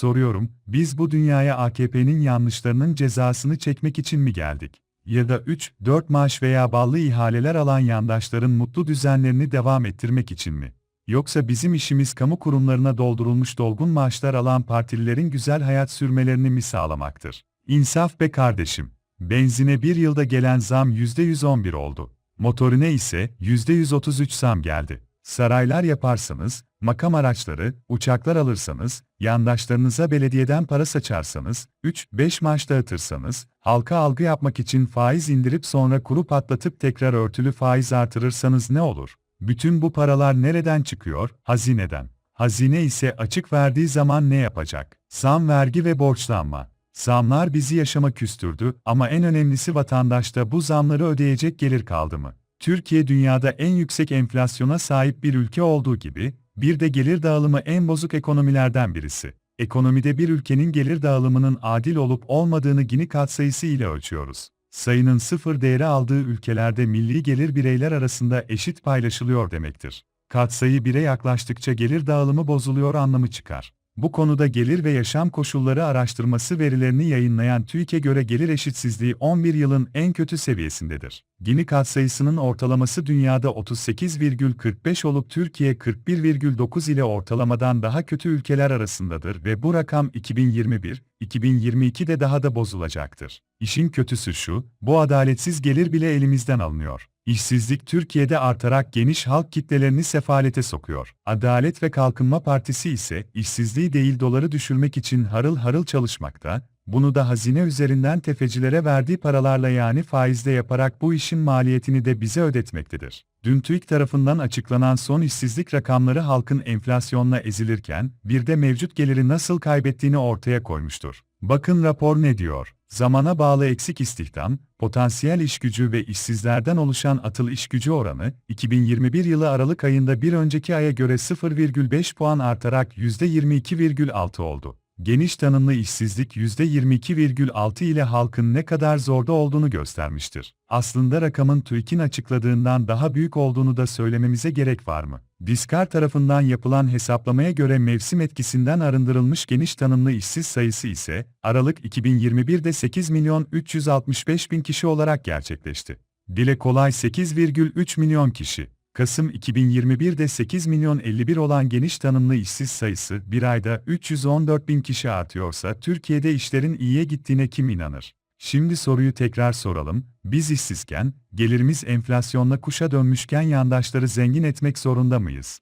Soruyorum, biz bu dünyaya AKP'nin yanlışlarının cezasını çekmek için mi geldik? Ya da 3-4 maaş veya ballı ihaleler alan yandaşların mutlu düzenlerini devam ettirmek için mi? Yoksa bizim işimiz kamu kurumlarına doldurulmuş dolgun maaşlar alan partililerin güzel hayat sürmelerini mi sağlamaktır? İnsaf be kardeşim. Benzine bir yılda gelen zam %111 oldu. Motorine ise %133 zam geldi. Saraylar yaparsanız, makam araçları, uçaklar alırsanız, yandaşlarınıza belediyeden para saçarsanız, 3-5 maaş dağıtırsanız, halka algı yapmak için faiz indirip sonra kuru patlatıp tekrar örtülü faiz artırırsanız ne olur? Bütün bu paralar nereden çıkıyor? Hazineden. Hazine ise açık verdiği zaman ne yapacak? Zam vergi ve borçlanma. Zamlar bizi yaşama küstürdü ama en önemlisi vatandaşta bu zamları ödeyecek gelir kaldı mı? Türkiye dünyada en yüksek enflasyona sahip bir ülke olduğu gibi, bir de gelir dağılımı en bozuk ekonomilerden birisi. Ekonomide bir ülkenin gelir dağılımının adil olup olmadığını Gini katsayısı ile ölçüyoruz. Sayının sıfır değeri aldığı ülkelerde milli gelir bireyler arasında eşit paylaşılıyor demektir. Katsayı bire yaklaştıkça gelir dağılımı bozuluyor anlamı çıkar. Bu konuda gelir ve yaşam koşulları araştırması verilerini yayınlayan TÜİK'e göre gelir eşitsizliği 11 yılın en kötü seviyesindedir. Gini katsayısının ortalaması dünyada 38,45 olup Türkiye 41,9 ile ortalamadan daha kötü ülkeler arasındadır ve bu rakam 2021, 2022'de daha da bozulacaktır. İşin kötüsü şu, bu adaletsiz gelir bile elimizden alınıyor. İşsizlik Türkiye'de artarak geniş halk kitlelerini sefalete sokuyor. Adalet ve Kalkınma Partisi ise işsizliği değil doları düşürmek için harıl harıl çalışmakta, bunu da hazine üzerinden tefecilere verdiği paralarla yani faizle yaparak bu işin maliyetini de bize ödetmektedir. Dün TÜİK tarafından açıklanan son işsizlik rakamları halkın enflasyonla ezilirken, bir de mevcut geliri nasıl kaybettiğini ortaya koymuştur. Bakın rapor ne diyor? Zamana bağlı eksik istihdam, potansiyel iş gücü ve işsizlerden oluşan atıl iş gücü oranı, 2021 yılı Aralık ayında bir önceki aya göre 0,5 puan artarak %22,6 oldu. Geniş tanımlı işsizlik %22,6 ile halkın ne kadar zorda olduğunu göstermiştir. Aslında rakamın TÜİK'in açıkladığından daha büyük olduğunu da söylememize gerek var mı? Diskar tarafından yapılan hesaplamaya göre mevsim etkisinden arındırılmış geniş tanımlı işsiz sayısı ise, Aralık 2021'de 8 milyon 365 bin kişi olarak gerçekleşti. Dile kolay 8,3 milyon kişi. Kasım 2021'de 8 milyon 51 olan geniş tanımlı işsiz sayısı bir ayda 314 bin kişi artıyorsa Türkiye'de işlerin iyiye gittiğine kim inanır? Şimdi soruyu tekrar soralım, biz işsizken, gelirimiz enflasyonla kuşa dönmüşken yandaşları zengin etmek zorunda mıyız?